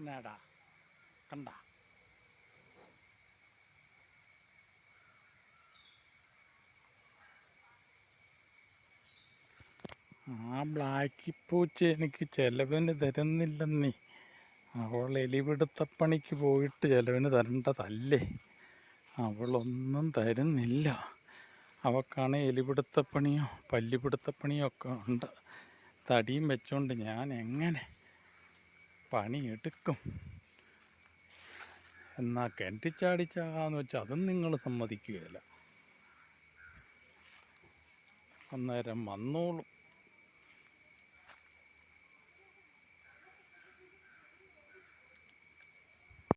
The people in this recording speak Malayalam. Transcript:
എന്നാടാ കണ്ട. ആ ബ്ലാക്ക് പൂച്ച എനിക്ക് ചെലവിന് തരുന്നില്ലെന്നേ. അവൾ എലിപിടുത്തപ്പണിക്ക് പോയിട്ട് ചെലവിന് തരേണ്ടതല്ലേ? അവളൊന്നും തരുന്നില്ല. അവക്കാണ് എലിപിടുത്തപ്പണിയോ പല്ലിപിടുത്തപ്പണിയോ ഒക്കെ ഉണ്ട്. തടിയും വെച്ചോണ്ട് ഞാൻ എങ്ങനെ പണിയെടുക്കും. എന്നാ കിണറ്റിൽ ചാടിച്ചാകാന്ന് വെച്ചാൽ അതും നിങ്ങൾ സമ്മതിക്കുകയില്ല. അന്നേരം വന്നോളും.